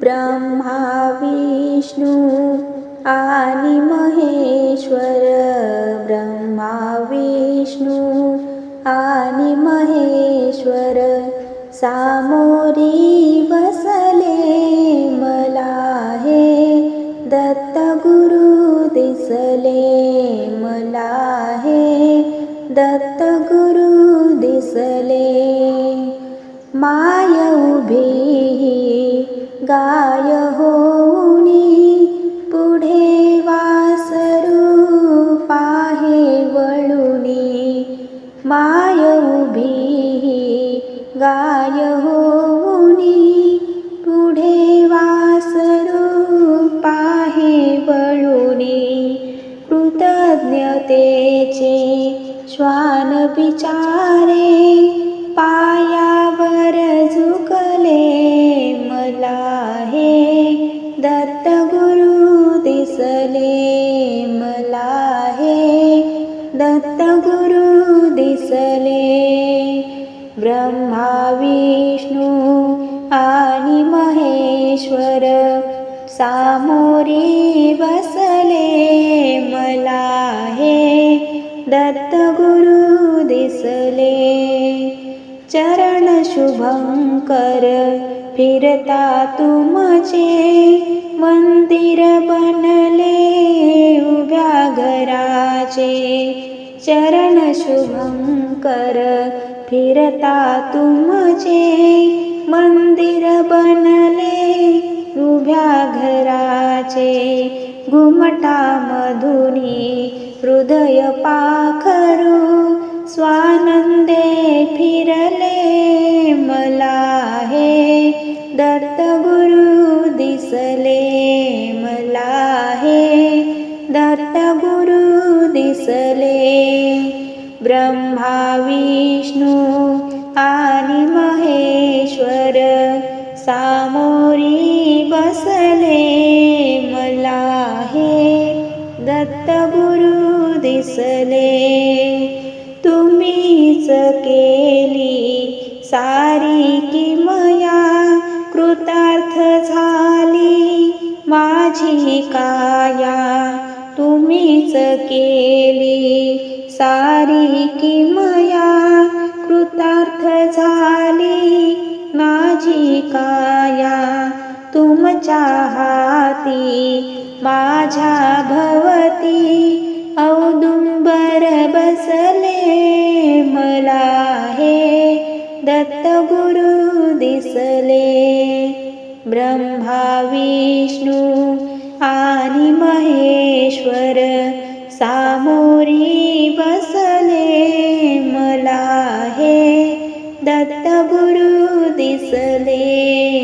ब्रह्मा विष्णु आणि महेश्वर ब्रह्मा विष्णु आणि महेश्वर सामोरी बसले मला हे दत्तगुरु दिसले मला हे दत्तगुरु दिसले उभी गाय होणी पुढे वासरू पाहे वळुनी माय उभी गाय होणी पुढे वासरू पाहे वळुनी कृतज्ञतेचे श्वान बिचारे पायावर मला हे दत्तगुरु दिसले। ब्रह्मा विष्णू आणि महेश्वर सामोरी बसले। मला हे दत्तगुरु दिसले चरण शुभंकर फिरता तुमचे मंदिर बनले उभ्या घराचे चरण शुभंकर फिरता तुमचे मंदिर बनले उभ्या घराचे घुमटा मधुनी हृदय पाखरू स्वानंदे दत्तगुरु दिसले मला हे दत्तगुरु दिसले ब्रह्मा विष्णू आणि महेश्वर। सामोरी बसले मला हे दत्तगुरु केली सारी किमया माझी काया तुम्हीच केली सारी किमया हाती माझ्या भवती औदुंबर बसले मला हे दत्तगुरु दिसले ब्रह्मा विष्णू आणि महेश्वर सामोरी दिसले मला हे दत्तगुरु दिसले